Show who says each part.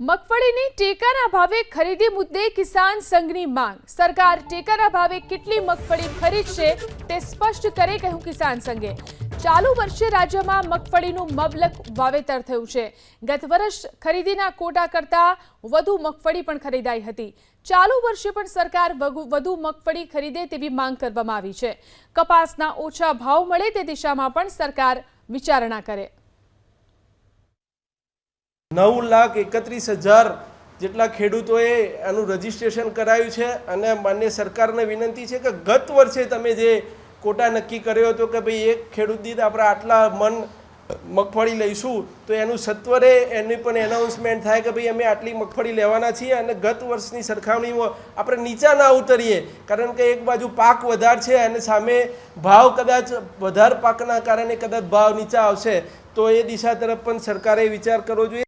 Speaker 1: મગફળીની ટેકાના ભાવે ખરીદી મુદ્દે કિસાન સંઘની માંગ. સરકાર ટેકાના ભાવે કેટલી મગફળી ખરીદશે તે સ્પષ્ટ કરે કહ્યું કિસાન સંઘે. ચાલુ વર્ષે રાજ્યમાં મગફળીનું મબલક વાવેતર થયું છે. ગત વર્ષ ખરીદીના કોટા કરતાં વધુ મગફળી પણ ખરીદાઈ હતી. ચાલુ વર્ષે પણ સરકાર વધુ મગફળી ખરીદે તેવી માંગ કરવામાં આવી છે. કપાસના ઓછા ભાવ મળે તે દિશામાં પણ સરકાર વિચારણા કરે.
Speaker 2: નવ લાખ એકત્રીસ હજાર જેટલા ખેડૂતોએ આનું રજીસ્ટ્રેશન કરાયું છે અને માન્ય સરકારને વિનંતી છે કે ગત વર્ષે તમે જે કોટા નક્કી કર્યો હતો કે ભાઈ એક ખેડૂત દીધ આપણે આટલા મન મગફળી લઈશું, તો એનું સત્વરે એની પણ એનાઉન્સમેન્ટ થાય કે ભાઈ અમે આટલી મગફળી લેવાના છીએ અને ગત વર્ષની સરખામણીમાં આપણે નીચા ના ઉતરીએ. કારણ કે એક બાજુ પાક વધાર છે અને સામે ભાવ કદાચ વધાર પાકના કારણે કદાચ ભાવ નીચા આવશે, તો એ દિશા તરફ પણ સરકારે વિચાર કરવો જોઈએ.